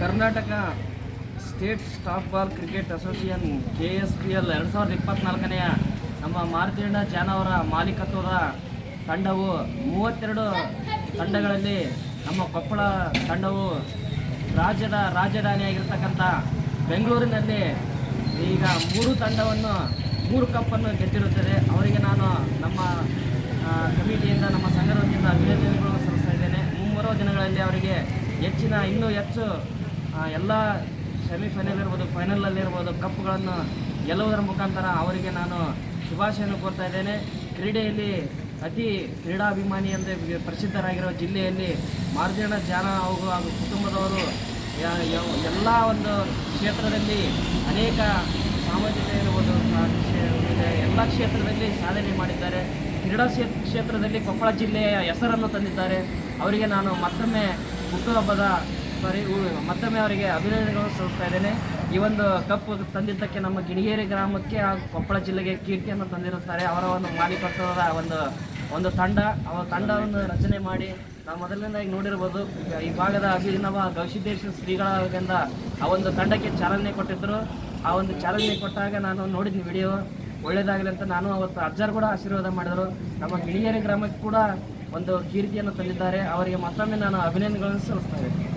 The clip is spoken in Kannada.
Karnataka state staff ball cricket association K S P L ಎರಡು ಸಾವಿರದ ಇಪ್ಪತ್ತ್ನಾಲ್ಕನೆಯ ನಮ್ಮ ಮಾರುತಿಯಣ್ಣ ಜಾನವರ ಮಾಲೀಕತ್ವದ ತಂಡವು ಮೂವತ್ತೆರಡು ತಂಡಗಳಲ್ಲಿ ನಮ್ಮ ಕೊಪ್ಪಳ ತಂಡವು ರಾಜ್ಯದ ರಾಜಧಾನಿಯಾಗಿರ್ತಕ್ಕಂಥ ಬೆಂಗಳೂರಿನಲ್ಲಿ ಈಗ ಮೂರು ತಂಡವನ್ನು, ಮೂರು ಕಪ್ಪನ್ನು ಗೆದ್ದಿರುತ್ತದೆ. ಅವರಿಗೆ ನಾನು ನಮ್ಮ ಆ, ಕಮಿಟಿಯಿಂದ ನಮ್ಮ ಸಂಘದ ವತಿಯಿಂದ ಅಭಿನಂದನೆಗಳು ಸಲ್ಲಿಸ್ತಾ ಇದ್ದೇನೆ ಮುಂಬರುವ ಅವರಿಗೆ ಹೆಚ್ಚಿನ ಇನ್ನೂ ಹೆಚ್ಚು ಎಲ್ಲ ಸೆಮಿಫೈನಲ್ ಇರ್ಬೋದು ಫೈನಲಲ್ಲಿ ಇರ್ಬೋದು ಕಪ್ಗಳನ್ನು ಗೆಲ್ಲುವುದರ ಮುಖಾಂತರ ಅವರಿಗೆ ನಾನು ಶುಭಾಶಯವನ್ನು ಕೋರ್ತಾ ಇದ್ದೇನೆ. ಕ್ರೀಡೆಯಲ್ಲಿ ಅತಿ ಕ್ರೀಡಾಭಿಮಾನಿ ಎಂದು ಪ್ರಸಿದ್ಧರಾಗಿರೋ ಜಿಲ್ಲೆಯಲ್ಲಿ ಮಾರ್ಜನ ಜಾನ ಅವರು ಹಾಗೂ ಕುಟುಂಬದವರು ಎಲ್ಲ ಒಂದು ಕ್ಷೇತ್ರದಲ್ಲಿ ಅನೇಕ ಸಾಮಾಜಿಕ ಇರ್ಬೋದು. ಸಾ- ಕ್ಷೇತ್ರದಲ್ಲಿ ಸಾಧನೆ ಮಾಡಿದ್ದಾರೆ. ಕ್ರೀಡಾ ಕ್ಷೇತ್ರದಲ್ಲಿ ಕೊಪ್ಪಳ ಜಿಲ್ಲೆಯ ಹೆಸರನ್ನು ತಂದಿದ್ದಾರೆ. ಅವರಿಗೆ ನಾನು ಮತ್ತೊಮ್ಮೆ ಹುಟ್ಟುಹಬ್ಬದ ಸಾರಿ ಮತ್ತೊಮ್ಮೆ ಅವರಿಗೆ ಅಭಿನಂದನೆಗಳನ್ನು ಸಲ್ಲಿಸ್ತಾ ಇದ್ದೇನೆ. ಈ ಒಂದು ಕಪ್ ತಂದಿದ್ದಕ್ಕೆ ನಮ್ಮ ಗಿಣಿಗೇರಿ ಗ್ರಾಮಕ್ಕೆ ಹಾಗೂ ಕೊಪ್ಪಳ ಜಿಲ್ಲೆಗೆ ಕೀರ್ತಿಯನ್ನು ತಂದಿರುತ್ತಾರೆ. ಅವರ ಒಂದು ಮಾಲೀಕತ್ವದ ಒಂದು ಒಂದು ತಂಡ. ಅವರ ತಂಡವನ್ನು ರಚನೆ ಮಾಡಿ ನಾವು ಮೊದಲನೇದಾಗಿ ನೋಡಿರ್ಬೋದು. ಈ ಭಾಗದ ಅಭಿನವ ಗವಿಸಿದ್ದೇಶ್ವರ ಶ್ರೀಗಳಿಂದ ಆ ಒಂದು ತಂಡಕ್ಕೆ ಚಾಲನೆ ಕೊಟ್ಟಿದ್ದರು. ಆ ಒಂದು ಚಾಲನೆ ಕೊಟ್ಟಾಗ ನಾನು ನೋಡಿದ್ದೀನಿ ವಿಡಿಯೋ. ಒಳ್ಳೇದಾಗಲಿ ಅಂತ ನಾನು ಅವತ್ತು ಅಜ್ಜರು ಕೂಡ ಆಶೀರ್ವಾದ ಮಾಡಿದರು. ನಮ್ಮ ಗಿಣಿಗೇರಿ ಗ್ರಾಮಕ್ಕೆ ಕೂಡ ಒಂದು ಕೀರ್ತಿಯನ್ನು ತಂದಿದ್ದಾರೆ. ಅವರಿಗೆ ಮತ್ತೊಮ್ಮೆ ನಾನು ಅಭಿನಂದನೆಗಳನ್ನು ಸಲ್ಲಿಸ್ತಾ ಇದ್ದೀನಿ